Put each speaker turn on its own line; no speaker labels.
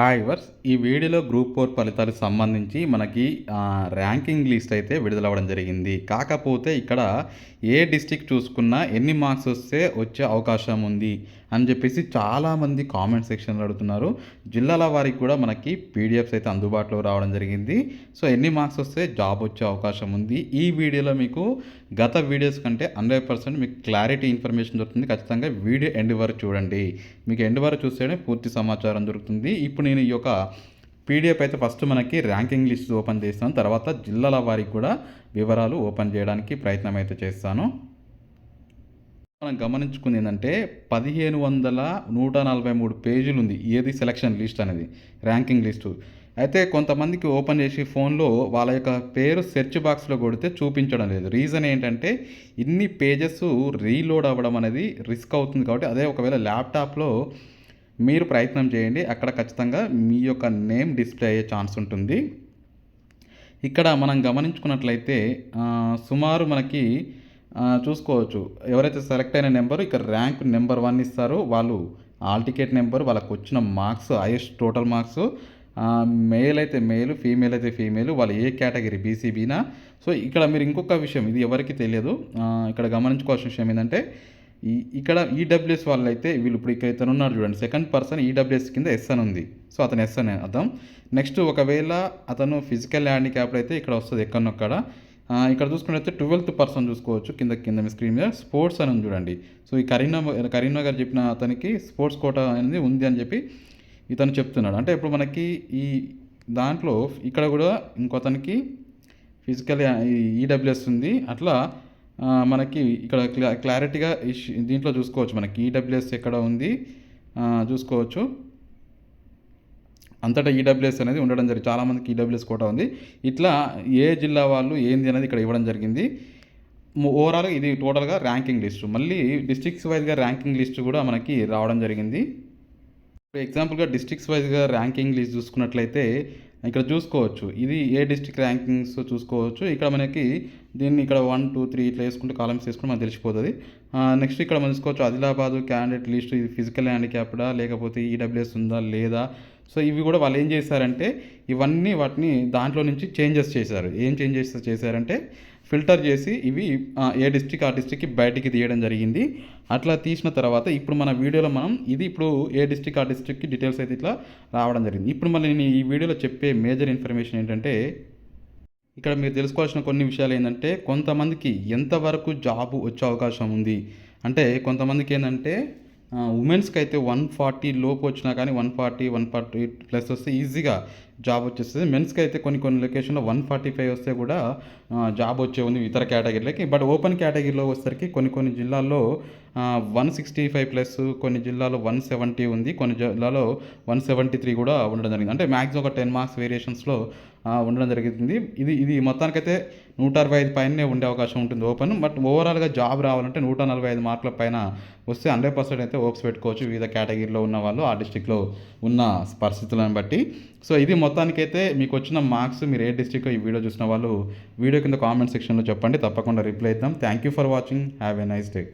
Hi verse ఈ వీడియోలో group four ఫలితాలకు సంబంధించి మనకి ర్యాంకింగ్ లిస్ట్ అయితే విడుదలవ్వడం జరిగింది. కాకపోతే ఇక్కడ ఏ డిస్టిక్ చూసుకున్నా ఎన్ని మార్క్స్ వస్తే వచ్చే అవకాశం ఉంది. అని చెప్పేసి చాలామంది కామెంట్ సెక్షన్లో అడుగుతున్నారు. జిల్లాల వారికి కూడా మనకి పీడిఎఫ్స్ అయితే అందుబాటులో రావడం జరిగింది. సో ఎన్ని మార్క్స్ వస్తే జాబ్ వచ్చే అవకాశం ఉంది. ఈ వీడియోలో మీకు గత వీడియోస్ కంటే హండ్రెడ్ పర్సెంట్ మీకు క్లారిటీ ఇన్ఫర్మేషన్ దొరుకుతుంది. ఖచ్చితంగా వీడియో ఎండ్ వరకు చూడండి. మీకు ఎండ్ వరకు చూస్తేనే పూర్తి సమాచారం దొరుకుతుంది. ఇప్పుడు నేను ఈ యొక్క పీడిఎఫ్ అయితే ఫస్ట్ మనకి ర్యాంకింగ్ లిస్ట్ ఓపెన్ చేస్తాను. తర్వాత జిల్లాల వారికి కూడా వివరాలు ఓపెన్ చేయడానికి ప్రయత్నం అయితే చేస్తాను. మనం గమనించుకుంది ఏంటంటే పదిహేను వందల నూట నలభై మూడు పేజీలు ఉంది ఏది సెలక్షన్ లిస్ట్ అనేది? ర్యాంకింగ్ లిస్టు అయితే కొంతమందికి ఓపెన్ చేసి ఫోన్లో వాళ్ళ యొక్క పేరు సెర్చ్ బాక్స్లో కొడితే చూపించడం లేదు. రీజన్ ఏంటంటే ఇన్ని పేజెస్ రీలోడ్ అవ్వడం అనేది రిస్క్ అవుతుంది కాబట్టి అదే ఒకవేళ ల్యాప్టాప్లో మీరు ప్రయత్నం చేయండి. అక్కడ ఖచ్చితంగా మీ యొక్క నేమ్ డిస్ప్లే అయ్యే ఛాన్స్ ఉంటుంది. ఇక్కడ మనం గమనించుకున్నట్లయితే సుమారు మనకి చూసుకోవచ్చు. ఎవరైతే సెలెక్ట్ అయిన నెంబర్ ఇక్కడ ర్యాంక్ నెంబర్ వన్ ఇస్తారో. వాళ్ళు ఆల్ టికెట్ నెంబర్ వాళ్ళకు వచ్చిన marks highest total marks. Male అయితే మేలు ఫీమేల్ అయితే ఫీమేల్ వాళ్ళు ఏ కేటగిరీ బీసీబీనా సో ఇక్కడ మీరు ఇంకొక విషయం ఇది ఎవరికి తెలియదు. ఇక్కడ గమనించుకోవాల్సిన విషయం ఏంటంటే ఈ ఇక్కడ ఈడబ్ల్యూఎస్ వాళ్ళు అయితే వీళ్ళు ఇప్పుడు ఇక్కడ ఇతను ఉన్నారు చూడండి సెకండ్ పర్సన్ ఈడబ్ల్యూఎస్ కింద ఎస్ అని ఉంది. సో అతను ఎస్ అని అర్థం. నెక్స్ట్ ఒకవేళ అతను ఫిజికల్ హ్యాండిక్యాప్డ్ అయితే ఇక్కడ వస్తుంది ఎక్కడనొక్కడ ఇక్కడ చూసుకున్నట్లయితే ట్వెల్త్ పర్సన్ చూసుకోవచ్చు. కింద కింద మీ స్క్రీన్ మీద స్పోర్ట్స్ అని చూడండి. సో ఈ కరీంనగర్ కరీంనగర్ చెప్పిన అతనికి స్పోర్ట్స్ కోట అనేది ఉంది అని చెప్పి ఇతను చెప్తున్నాడు. అంటే ఇప్పుడు మనకి ఈ దాంట్లో ఇక్కడ కూడా ఇంకొతనికి ఫిజికల్ ఈడబ్ల్యూఎస్ ఉంది. అట్లా మనకి ఇక్కడ క్లారిటీగా ఇష్- దీంట్లో చూసుకోవచ్చు మనకి. ఈడబ్ల్యూఎస్ ఎక్కడ ఉంది? చూసుకోవచ్చు. అంతటా ఈడబ్ల్యూఎస్ అనేది ఉండడం జరిగింది. చాలామందికి ఈడబ్ల్యూఎస్ కోట ఉంది. ఇట్లా ఏ జిల్లా వాళ్ళు ఏంది అనేది ఇక్కడ ఇవ్వడం జరిగింది. ఓవరాల్ ఇది టోటల్గా ర్యాంకింగ్ లిస్టు మళ్ళీ డిస్ట్రిక్ట్స్ వైజ్గా ర్యాంకింగ్ లిస్టు కూడా మనకి రావడం జరిగింది. ఇప్పుడు ఎగ్జాంపుల్గా డిస్ట్రిక్ట్స్ వైజ్గా ర్యాంకింగ్ లిస్ట్ చూసుకున్నట్లయితే ఇక్కడ చూసుకోవచ్చు. ఇది ఏ డిస్ట్రిక్ట్ ర్యాంకింగ్స్ చూసుకోవచ్చు. ఇక్కడ మనకి దీన్ని ఇక్కడ వన్ టూ త్రీ ఇట్లా వేసుకుంటే కాలమ్స్ వేసుకుంటే మనకు తెలిసిపోతుంది. నెక్స్ట్ ఇక్కడ మనం చూసుకోవచ్చు. ఆదిలాబాదు క్యాండిడేట్ లిస్ట్ ఇది ఫిజికల్ హ్యాండిక్యాప్డా లేకపోతే ఈడబ్ల్యూఎస్ ఉందా? లేదా? సో ఇవి కూడా వాళ్ళు ఏం చేశారంటే ఇవన్నీ వాటిని దాంట్లో నుంచి చేంజెస్ చేశారు. ఏం చేంజెస్ చేశారంటే ఫిల్టర్ చేసి ఇవి ఏ డిస్టిక్ ఆ డిస్టిక్కి బయటికి తీయడం జరిగింది. అట్లా తీసిన తర్వాత ఇప్పుడు మన వీడియోలో మనం ఇది ఇప్పుడు ఏ డిస్టిక్ ఆ డిస్టిక్కి డీటెయిల్స్ అయితే ఇట్లా రావడం జరిగింది. ఇప్పుడు మళ్ళీ నేను ఈ వీడియోలో చెప్పే మేజర్ ఇన్ఫర్మేషన్ ఏంటంటే ఇక్కడ మీరు తెలుసుకోవాల్సిన కొన్ని విషయాలు ఏంటంటే కొంతమందికి ఎంతవరకు జాబ్ వచ్చే అవకాశం ఉంది? అంటే కొంతమందికి ఏంటంటే ఉమెన్స్కి అయితే వన్ ఫార్టీ లోపు వచ్చినా కానీ one forty one forty plus వస్తే ఈజీగా జాబ్ వచ్చేస్తుంది. మెన్స్కి అయితే కొన్ని కొన్ని లొకేషన్లో వన్ ఫార్టీ ఫైవ్ వస్తే కూడా జాబ్ వచ్చే ఉంది ఇతర కేటగిరీలకి. బట్ ఓపెన్ కేటగిరీలో వచ్చేసరికి కొన్ని కొన్ని జిల్లాల్లో వన్ సిక్స్టీ ఫైవ్ ప్లస్ కొన్ని జిల్లాలో వన్ సెవెంటీ ఉంది. కొన్ని జిల్లాలో వన్ సెవెంటీ త్రీ కూడా ఉండడం జరిగింది. అంటే మ్యాక్సిమం ఒక టెన్ మార్క్స్ వేరియేషన్స్లో ఉండడం జరుగుతుంది ఇది ఇది మొత్తానికైతే నూట అరవై ఐదు పైనే ఉండే అవకాశం ఉంటుంది ఓపెన్. బట్ ఓవరాల్గా జాబ్ రావాలంటే నూట నలభై ఐదు మార్కుల పైన వస్తే హండ్రెడ్ పర్సెంట్ అయితే ఓప్స్ పెట్టుకోవచ్చు వివిధ కేటగిరీలో ఉన్న వాళ్ళు ఆ డిస్టిక్లో ఉన్న పరిస్థితులను బట్టి. సో ఇది మొత్తానికైతే మీకు వచ్చిన మార్క్స్ మీరు ఏ డిస్టిక్ ఈ వీడియో చూసిన వాళ్ళు వీడియో కింద కామెంట్ సెక్షన్లో చెప్పండి. తప్పకుండా రిప్లై ఇద్దాం. Thank you for watching have a nice day